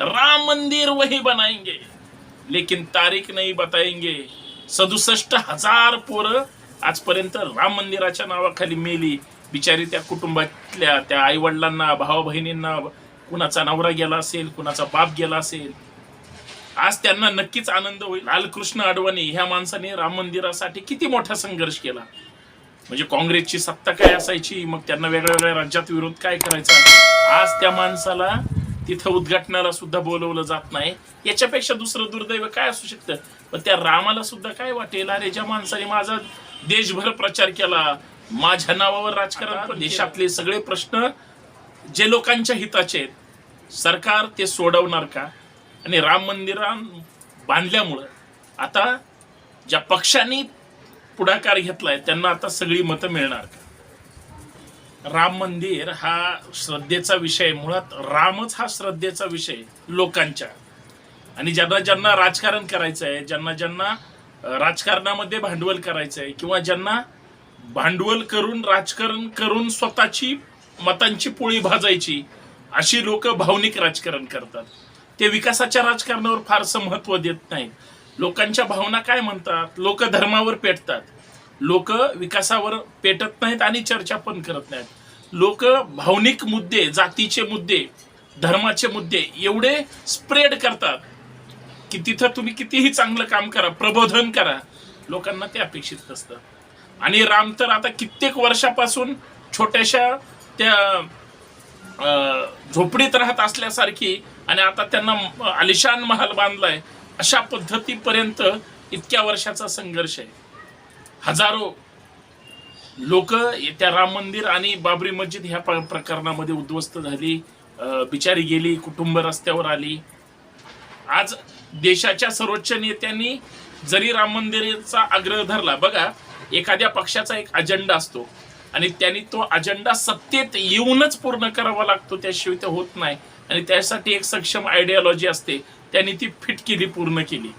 राम मंदिर वही बनाएंगे। लेकिन तारीख नहीं बताएंगे। सदुसष्ट हजार पोरं आजपर्यंत राम मंदिराच्या नावाखाली मेली. बिचारी त्या कुटुंबातल्या त्या आई वडिलांना भावा बहिणींना कुणाचा नवरा गेला असेल कुणाचा बाप गेला असेल आज त्यांना नक्कीच आनंद होईल. लालकृष्ण अडवाणी ह्या माणसाने राम मंदिरासाठी किती मोठा संघर्ष केला. म्हणजे काँग्रेसची सत्ता काय असायची? मग त्यांना वेगळ्या वेगळ्या राज्यात विरोध काय करायचा? आज त्या माणसाला तिथं उद्घाटनाला सुद्धा बोलवलं जात नाही. याच्यापेक्षा दुसरं दुर्दैव काय असू शकतं? पण त्या रामाला सुद्धा काय वाटेल? अरे ज्या माणसाने माझा देशभर प्रचार केला माझ्या नावावर राजकारण देशातले सगळे प्रश्न जे लोकांच्या हिताचे आहेत सरकार ते सोडवणार का? आणि राम मंदिरा बांधल्यामुळं आता ज्या पक्षांनी पुढाकार घेतलाय त्यांना आता सगळी मतं मिळणार का? राम मंदिर हा श्रद्धेचा विषय मुळात रामच हा श्रद्धेचा विषय लोकांच्या. आणि ज्यांना ज्यांना राजकारण करायचं आहे ज्यांना ज्यांना राजकारणामध्ये भांडवल करायचं आहे किंवा ज्यांना भांडवल करून राजकारण करून स्वतःची मतांची पोळी भाजायची अशी लोक भावनिक राजकारण करतात. ते विकासाच्या राजकारणावर फारसं महत्त्व देत नाहीत. लोकांच्या भावना काय म्हणतात? लोक धर्मावर पेटतात. लोक विकासावर पेटत नाहीत आणि चर्चा पण करत नाहीत. लोक भावनिक मुद्दे जातीचे मुद्दे धर्माचे मुद्दे एवढे स्प्रेड करतात की तिथं तुम्ही कितीही चांगलं काम करा प्रबोधन करा लोकांना ते अपेक्षित असतं आणि राम तर आता कित्येक वर्षापासून छोट्याशा त्या झोपडीत राहत असल्यासारखी आणि आता त्यांना आलिशान महाल बांधलाय अशा पद्धतीपर्यंत इतक्या वर्षाचा संघर्ष आहे. हजारो लोक त्या राम मंदिर आणि बाबरी मस्जिद ह्या प्रकरणामध्ये उद्ध्वस्त झाली बिचारी गेली कुटुंब रस्त्यावर आली. आज देशाच्या सर्वोच्च नेत्यांनी जरी राम मंदिराचा आग्रह धरला बघा एखाद्या पक्षाचा एक अजेंडा असतो आणि त्यांनी तो अजेंडा सत्तेत येऊनच पूर्ण करावा लागतो त्याशिवाय ते होत नाही. आणि त्यासाठी एक सक्षम आयडियॉलॉजी असते त्यांनी ती फिट केली पूर्ण केली.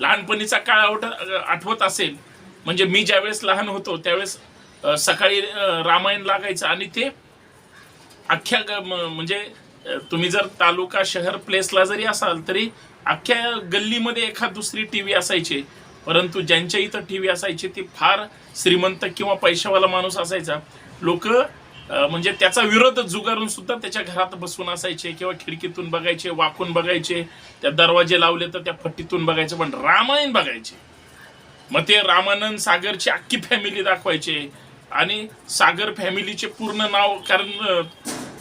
लहानपणीचा काळ आठवत असेल म्हणजे मी ज्यावेळेस लहान होतो त्यावेळेस सकाळी रामायण लागायचं आणि ते अख्ख्या म्हणजे तुम्ही जर तालुका शहर प्लेसला जरी असाल तरी अख्ख्या गल्लीमध्ये एखाद दुसरी टीव्ही असायची. परंतु ज्यांच्या इथं टीव्ही असायची ती फार श्रीमंत किंवा पैशावाला माणूस असायचा. लोक म्हणजे त्याचा विरोध जुगारून सुद्धा त्याच्या घरात बसून असायचे किंवा खिडकीतून बघायचे वाकून बघायचे त्या दरवाजे लावले तर त्या फट्टीतून बघायचे पण रामायण बघायचे. मग ते रामानंद सागरची अख्खी फॅमिली दाखवायचे. आणि सागर फॅमिलीचे पूर्ण नाव कारण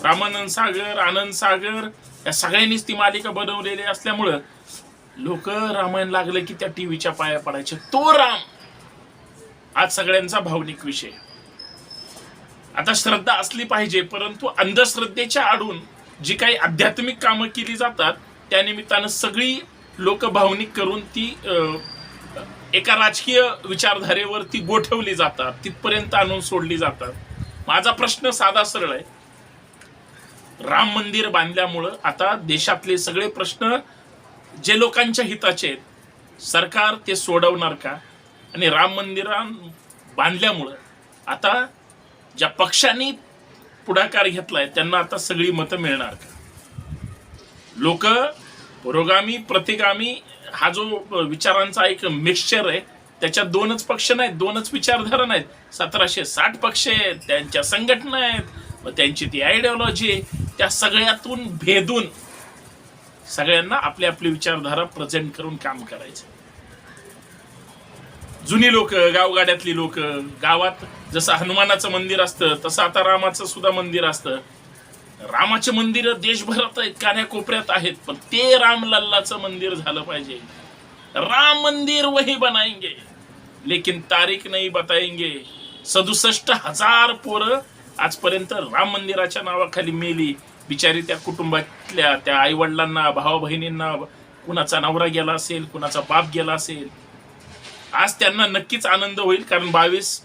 रामानंद सागर आनंद सागर या सगळ्यांनीच ती मालिका बनवलेली असल्यामुळं लोक रामायण लागलं की त्या टीव्हीच्या पाया पडायचे. तो राम! आज सगळ्यांचा भावनिक विषय. आता श्रद्धा असली पाहिजे परंतु अंधश्रद्धेच्या आडून जी काही आध्यात्मिक कामं केली जातात त्या निमित्तानं सगळी लोक भावनिक करून ती एका राजकीय विचारधारेवर ती गोठवली जातात तिथपर्यंत आणून सोडली जातात. माझा प्रश्न साधा सरळ आहे. राम मंदिर बांधल्यामुळं आता देशातले सगळे प्रश्न जे लोकांच्या हिताचे आहेत सरकार ते सोडवणार का? आणि राम मंदिरां बांधल्यामुळं आता ज्या पक्षांनी पुढाकार घेतलाय त्यांना आता सगळी मतं मिळणार का? लोक पुरोगामी प्रतिगामी हा जो विचारांचा एक मिक्सचर आहे त्याच्यात दोनच पक्ष नाहीत दोनच विचारधारा नाहीत. सतराशे साठ पक्ष आहेत त्यांच्या संघटना आहेत व त्यांची ती आयडिओलॉजी आहे. त्या सगळ्यातून भेदून सगळ्यांना आपली आपली विचारधारा प्रेझेंट करून काम करायचं. जुनी लोक गावगाड्यातली लोक गावात जसं हनुमानाचं मंदिर असतं तसं आता रामाचं सुद्धा मंदिर असतं. रामाचे मंदिर देशभरात आहेत कान्याकोपऱ्यात आहेत पण ते रामलल्लाचं मंदिर झालं पाहिजे. राम मंदिर वही बनाएंगे लेकिन तारीख नाही बताएंगे सदुसष्ट हजार पोरं आजपर्यंत राम मंदिराच्या नावाखाली मेली. बिचारी त्या कुटुंबातल्या त्या आई वडिलांना भावा बहिणींना कुणाचा नवरा गेला असेल कुणाचा बाप गेला असेल. आज त्यांना नक्कीच आनंद होईल कारण बावीस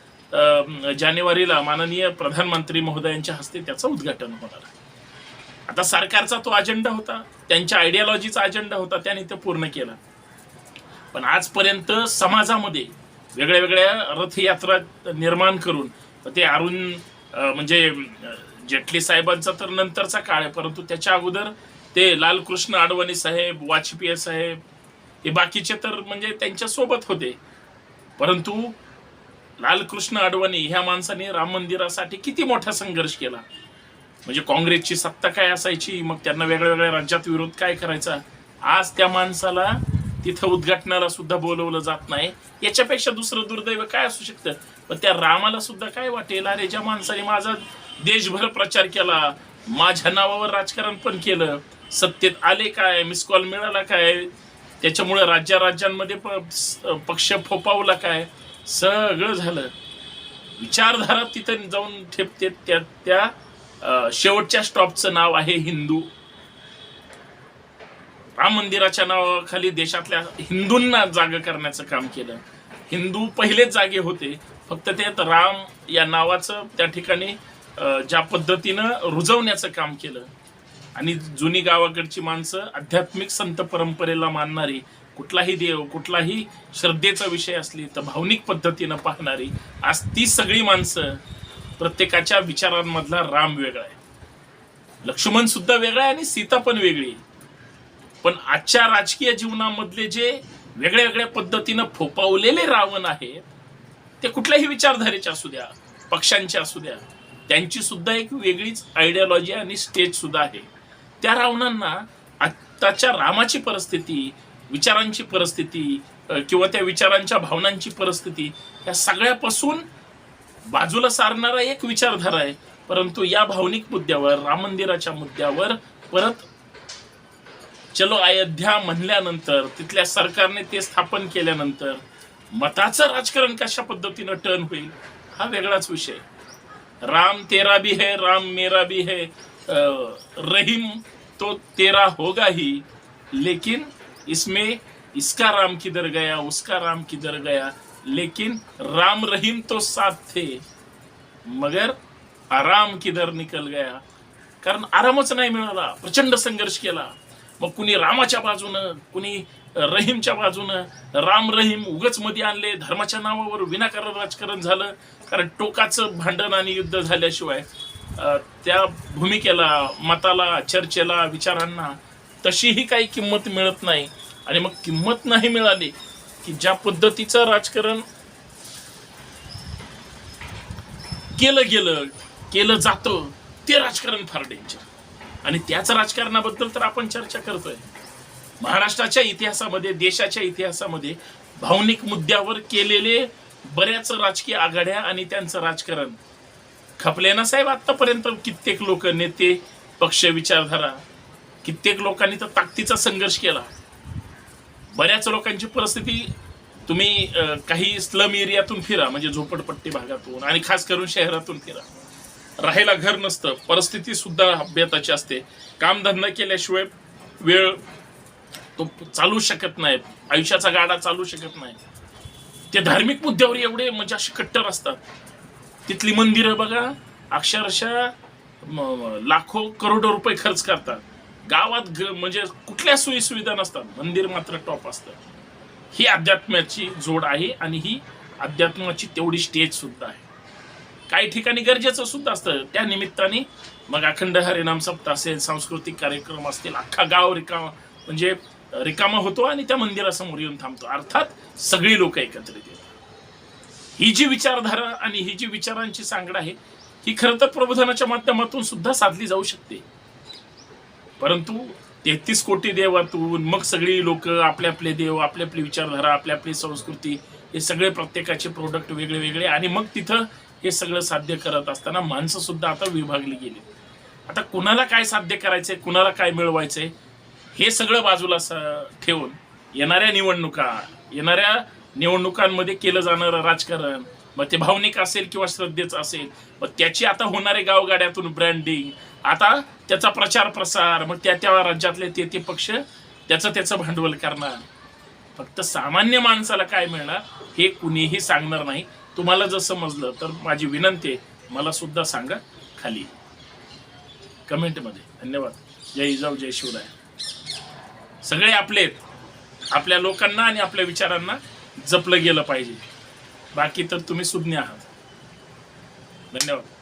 जानेवारीला माननीय प्रधानमंत्री महोदयांच्या हस्ते त्याचं उद्घाटन होणार आहे. आता सरकारचा तो अजेंडा होता त्यांच्या आयडियॉलॉजीचा अजेंडा होता त्याने ते पूर्ण केला. पण आजपर्यंत समाजामध्ये वेगळ्या वेगळ्या रथयात्रा निर्माण करून ते अरुण म्हणजे जेटली साहेबांचा तर नंतरचा काळ आहे परंतु त्याच्या अगोदर ते लालकृष्ण आडवाणी साहेब वाजपेयी साहेब हे बाकीचे तर म्हणजे त्यांच्यासोबत होते. परंतु लालकृष्ण आडवाणी ह्या माणसाने राम मंदिरासाठी किती मोठा संघर्ष केला? म्हणजे काँग्रेसची सत्ता काय असायची? मग त्यांना वेगळ्या वेगळ्या राज्यात विरोध काय करायचा? आज त्या माणसाला तिथं उद्घाटनाला सुद्धा बोलवलं जात नाही. याच्यापेक्षा दुसरं दुर्दैव काय असू शकतं? पण त्या रामाला सुद्धा काय वाटेल? अरे ज्या माणसाने माझा देशभर प्रचार केला माझ्या नावावर राजकारण पण केलं सत्तेत आले काय? मिस कॉल मिळाला काय? त्याच्यामुळे राज्या राज्यांमध्ये प- पक्ष फोपावला काय? सगळं झालं. विचारधारा तिथं जाऊन ठेपते त्या त्या शेवटच्या स्टॉपचं नाव आहे हिंदू. राम मंदिराच्या नावाखाली देशातल्या हिंदूंना जाग करण्याचं काम केलं. हिंदू पहिलेच जागे होते. फक्त ते राम या नावाचं त्या ठिकाणी ज्या पद्धतीनं रुजवण्याचं काम केलं. आणि जुनी गावाकडची माणसं आध्यात्मिक संत परंपरेला मानणारी कुठलाही देव कुठलाही श्रद्धेचा विषय असली तर भावनिक पद्धतीनं पाहणारी आज ती सगळी माणसं प्रत्येकाच्या विचारांमधला राम वेगळा आहे. लक्ष्मण सुद्धा वेगळा आहे आणि सीता पण वेगळी आहे. पण आजच्या राजकीय जीवनामधले जे वेगळ्या वेगळ्या पद्धतीनं फोपावलेले रावण आहेत ते कुठल्याही विचारधारेचे असू द्या पक्षांचे असू द्या त्यांची सुद्धा एक वेगळीच आयडियॉलॉजी आणि स्टेज सुद्धा आहे. त्या रावणांना आत्ताच्या रामाची परिस्थिती विचारांची परिस्थिती किंवा त्या विचारांच्या भावनांची परिस्थिती या सगळ्यापासून बाजूला सारणारा एक विचारधारा आहे. परंतु या भावनिक मुद्द्यावर राम मंदिराच्या मुद्द्यावर परत चलो अयोध्या म्हणल्यानंतर तिथल्या सरकारने ते स्थापन केल्यानंतर मताचं राजकारण कशा पद्धतीनं टर्न होईल हा वेगळाच विषय. राम तेरा भी है राम मेरा भी है रहीम तो तेरा होगा ही लेकिन इसमें इसका राम किधर गया उसका राम किधर गया लेकिन राम रहीम तो साथ थे मगर आराम किधर निकल गया? कारण आरामच नाही मिळाला प्रचंड संघर्ष केला. मग कुणी रामाच्या बाजूनं कुणी रहीमच्या बाजूनं राम रहीम उगच मध्ये आणले धर्माच्या नावावर विनाकारण राजकारण झालं कारण टोकाचं भांडण आणि युद्ध झाल्याशिवाय त्या भूमिकेला मताला चर्चेला विचारांना तशीही काही किंमत मिळत नाही. आणि मग किंमत नाही मिळाली की ज्या पद्धतीचं राजकारण केलं गेलं केलं जातं ते राजकारण फार डेंजर आणि त्याच राजकारणाबद्दल तर आपण चर्चा करतोय. महाराष्ट्राच्या इतिहासामध्ये देशाच्या इतिहासामध्ये भावनिक मुद्द्यावर केलेले बऱ्याच राजकीय आघाड्या आणि त्यांचं राजकारण. खपले ना साहेब आतापर्यंत कित्येक लोक नेते पक्ष विचारधारा. कित्येक लोकांनी तर ताकदीचा संघर्ष केला. बऱ्याच लोकांची परिस्थिती तुम्ही काही स्लम एरियातून फिरा म्हणजे झोपडपट्टी भागातून आणि खास करून शहरातून फिरा. राहायला घर नसतं परिस्थिती सुद्धा बेताची असते. कामधंदा केल्याशिवाय वेळ तो चालू शकत नाही आयुष्याचा गाडा चालू शकत नाही. ते धार्मिक मुद्द्यावर एवढे म्हणजे असे कट्टर असतात. तिथली मंदिरं बघा अक्षरशः लाखो करोडो रुपये खर्च करतात. गावात ग- म्हणजे कुठल्या सोयीसुविधा नसतात. मंदिर मात्र टॉप असतं. ही अध्यात्माची जोड आहे आणि ही अध्यात्माची तेवढी स्टेज सुद्धा आहे. काही ठिकाणी गरजेचं सुद्धा असतं. त्या निमित्ताने मग अखंड हरिनाम सप्ताह असेल सांस्कृतिक कार्यक्रम असतील अख्खा गाव रिकामा म्हणजे रिकामा होतो आणि त्या मंदिरासमोर येऊन थांबतो. अर्थात सगळी लोक एकत्रित येतात. ही जी विचारधारा आणि ही जी विचारांची सांगड आहे ही खरं तर प्रबोधनाच्या माध्यमातून सुद्धा साधली जाऊ शकते. परंतु तेहतीस कोटी देवातून मग सगळी लोक आपले आपले देव आपली आपली विचारधारा आपली आपली संस्कृती हे सगळे प्रत्येकाचे प्रोडक्ट वेगळे वेगळे आणि मग तिथं हे सगळं साध्य करत असताना माणसं सुद्धा आता विभागली गेली. आता कुणाला काय साध्य करायचंय कुणाला काय मिळवायचंय हे सगळं बाजूला स- ठेवून येणाऱ्या निवडणुका येणाऱ्या निवडणुकांमध्ये केलं जाणारं राजकारण मग ते भावनिक असेल किंवा श्रद्धेचं असेल मग त्याची आता होणारे गावगाड्यातून ब्रँडिंग आता त्याचा प्रचार प्रसार मग त्या त्या राज्यातले ते ते पक्ष त्याचं त्याचं भांडवल करणार. फक्त सामान्य माणसाला काय मिळणार हे कुणीही सांगणार नाही. तुम्हाला जर समजलं तर माझी विनंती आहे मला सुद्धा सांगा खाली. कमेंटमध्ये. धन्यवाद. जय जाऊ जय शिवराय. सगळे आपले आपल्या लोकांना आणि आपल्या विचारांना जपलं गेलं पाहिजे. बाकी तर तुम्ही सुज्ञ आहात. धन्यवाद.